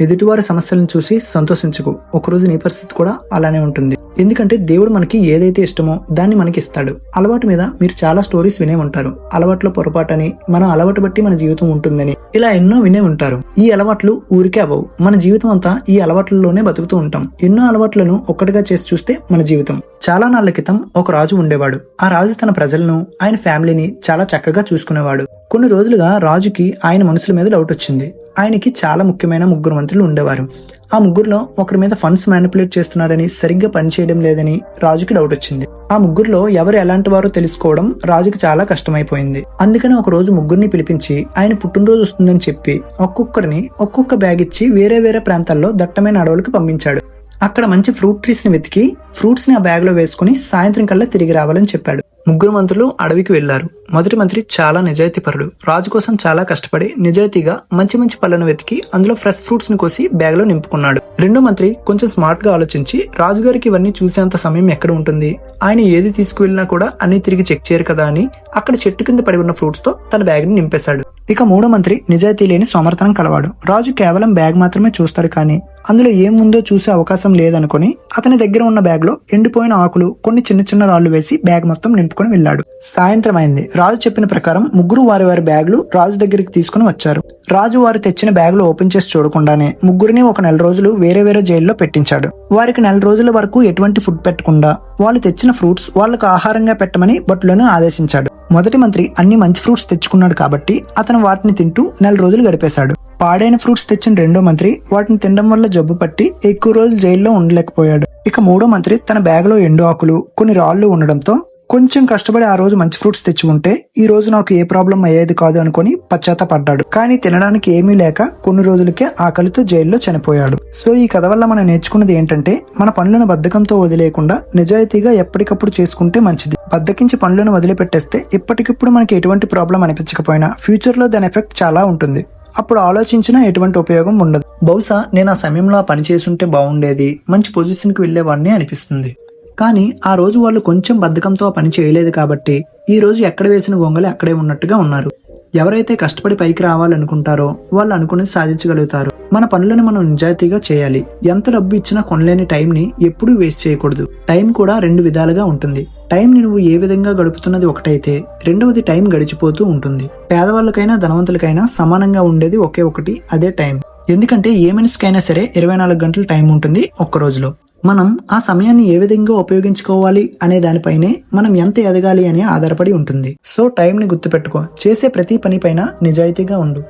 ఎదుటివారి సమస్యలను చూసి సంతోషించకు. ఒకరోజు నీ పరిస్థితి కూడా అలానే ఉంటుంది. ఎందుకంటే దేవుడు మనకి ఏదైతే ఇష్టమో దాన్ని మనకి ఇస్తాడు. అలవాటు మీద మీరు చాలా స్టోరీస్ వినే ఉంటారు. అలవాట్లో పొరపాటని మన అలవాటు బట్టి మన జీవితం ఉంటుందని ఇలా ఎన్నో వినే ఉంటారు. ఈ అలవాట్లు ఊరికే అవ్వవు. మన జీవితం అంతా ఈ అలవాట్లలోనే బతుకుతూ ఉంటాం. ఎన్నో అలవాట్లను ఒక్కటిగా చేసి చూస్తే మన జీవితం. చాలా నాళ్ళ క్రితం ఒక రాజు ఉండేవాడు. ఆ రాజు తన ప్రజలను ఆయన ఫ్యామిలీని చాలా చక్కగా చూసుకునేవాడు. కొన్ని రోజులుగా రాజుకి ఆయన మనుషుల మీద డౌట్ వచ్చింది. ఆయనకి చాలా ముఖ్యమైన ముగ్గురు మంత్రులు ఉండేవారు. ఆ ముగ్గురులో ఒకరి మీద ఫండ్స్ మ్యానిపులేట్ చేస్తున్నారని సరిగ్గా పనిచేయడం లేదని రాజుకి డౌట్ వచ్చింది. ఆ ముగ్గురులో ఎవరు ఎలాంటి వారో తెలుసుకోవడం రాజుకి చాలా కష్టమైపోయింది. అందుకని ఒక రోజు ముగ్గురిని పిలిపించి ఆయన పుట్టినరోజు వస్తుందని చెప్పి ఒక్కొక్కరిని ఒక్కొక్క బ్యాగ్ ఇచ్చి వేరే వేరే ప్రాంతాల్లో దట్టమైన అడవులకు పంపించాడు. అక్కడ మంచి ఫ్రూట్ ట్రీస్ని వెతికి ఫ్రూట్స్ని ఆ బ్యాగ్లో వేసుకుని సాయంత్రం కల్లా తిరిగి రావాలని చెప్పాడు. ముగ్గురు మంత్రులు అడవికి వెళ్ళారు మొదటి మంత్రి చాలా నిజాయితీపరుడు. రాజు కోసం చాలా కష్టపడి నిజాయితీగా మంచి మంచి పళ్ళను వెతికి అందులో ఫ్రెష్ ఫ్రూట్స్ని కోసి బ్యాగ్లో నింపుకున్నాడు. రెండో మంత్రి కొంచెం స్మార్ట్గా ఆలోచించి రాజుగారికి ఇవన్నీ చూసేంత సమయం ఎక్కడ ఉంటుంది? ఆయన ఏది తీసుకువెళ్ళినా కూడా అన్ని తిరిగి చెక్ చేయరు కదా అని అక్కడ చెట్టు కింద పడి ఉన్న ఫ్రూట్స్తో తన బ్యాగ్ని నింపేశాడు. ఇక మూడో మంత్రి నిజాయితీ లేని సోమర్థనం కలవాడు. రాజు కేవలం బ్యాగ్ మాత్రమే చూస్తారు కానీ అందులో ఏముందో చూసే అవకాశం లేదనుకుని అతని దగ్గర ఉన్న బ్యాగ్లో ఎండిపోయిన ఆకులు కొన్ని చిన్న చిన్న రాళ్ళు వేసి బ్యాగ్ మొత్తం నింపుకొని వెళ్ళాడు. సాయంత్రం అయింది. రాజు చెప్పిన ప్రకారం ముగ్గురు వారి వారి బ్యాగులు రాజు దగ్గరికి తీసుకుని వచ్చారు. రాజు వారు తెచ్చిన బ్యాగులు ఓపెన్ చేసి చూడకుండానే ముగ్గురిని ఒక నెల రోజులు వేరే వేరే జైల్లో పెట్టించాడు. వారికి నెల రోజుల వరకు ఎటువంటి ఫుడ్ పెట్టకుండా వాళ్ళు తెచ్చిన ఫ్రూట్స్ వాళ్ళకు ఆహారంగా పెట్టమని భటులను ఆదేశించాడు. మొదటి మంత్రి అన్ని మంచి ఫ్రూట్స్ తెచ్చుకున్నాడు కాబట్టి అతను వాటిని తింటూ నెల రోజులు గడిపేశాడు. పాడైన ఫ్రూట్స్ తెచ్చిన రెండో మంత్రి వాటిని తినడం వల్ల జబ్బు పట్టి ఎక్కువ రోజులు జైల్లో ఉండలేకపోయాడు. ఇక మూడో మంత్రి తన బ్యాగ్లో ఎండు ఆకులు కొన్ని రాళ్ళు ఉండడంతో కొంచెం కష్టపడి ఆ రోజు మంచి ఫ్రూట్స్ తెచ్చి ఉంటే ఈ రోజు నాకు ఏ ప్రాబ్లం అయ్యేది కాదు అనుకుని పశ్చాత్తపడ్డాడు. కానీ తినడానికి ఏమీ లేక కొన్ని రోజులకే ఆకలితో జైల్లో చనిపోయాడు. సో ఈ కథ వల్ల మనం నేర్చుకున్నది ఏంటంటే మన పనులను బద్ధకంతో వదిలేయకుండా నిజాయితీగా ఎప్పటికప్పుడు చేసుకుంటే మంచిది. బద్దకించి పనులను వదిలిపెట్టేస్తే ఇప్పటికిప్పుడు మనకి ఎటువంటి ప్రాబ్లం అనిపించకపోయినా ఫ్యూచర్లో దాని ఎఫెక్ట్ చాలా ఉంటుంది. అప్పుడు ఆలోచించినా ఎటువంటి ఉపయోగం ఉండదు. బహుశా నేను ఆ సమయంలో ఆ పని బాగుండేది మంచి పొజిషన్కి వెళ్ళేవాడిని అనిపిస్తుంది. కానీ ఆ రోజు వాళ్ళు కొంచెం బద్ధకంతో ఆ పని చేయలేదు కాబట్టి ఈ రోజు ఎక్కడ వేసిన గొంగలి అక్కడే ఉన్నట్టుగా ఉన్నారు. ఎవరైతే కష్టపడి పైకి రావాలనుకుంటారో వాళ్ళు అనుకునేది సాధించగలుగుతారు. మన పనులను మనం నిజాయితీగా చేయాలి. ఎంత డబ్బు ఇచ్చినా కొనలేని టైంని ఎప్పుడూ వేస్ట్ చేయకూడదు. టైం కూడా రెండు విధాలుగా ఉంటుంది. టైంని నువ్వు ఏ విధంగా గడుపుతున్నది ఒకటైతే రెండవది టైం గడిచిపోతూ ఉంటుంది. పేదవాళ్ళకైనా ధనవంతులకైనా సమానంగా ఉండేది ఒకే ఒకటి అదే టైం. ఎందుకంటే ఏ మనిషికైనా సరే ఇరవై నాలుగు గంటల టైం ఉంటుంది ఒక్క రోజులో. మనం ఆ సమయాన్ని ఏ విధంగా ఉపయోగించుకోవాలి అనే దానిపైనే మనం ఎంత ఎదగాలి అని ఆధారపడి ఉంటుంది. సో టైంని గుర్తుపెట్టుకో. చేసే ప్రతి పని పైన నిజాయితీగా ఉండు.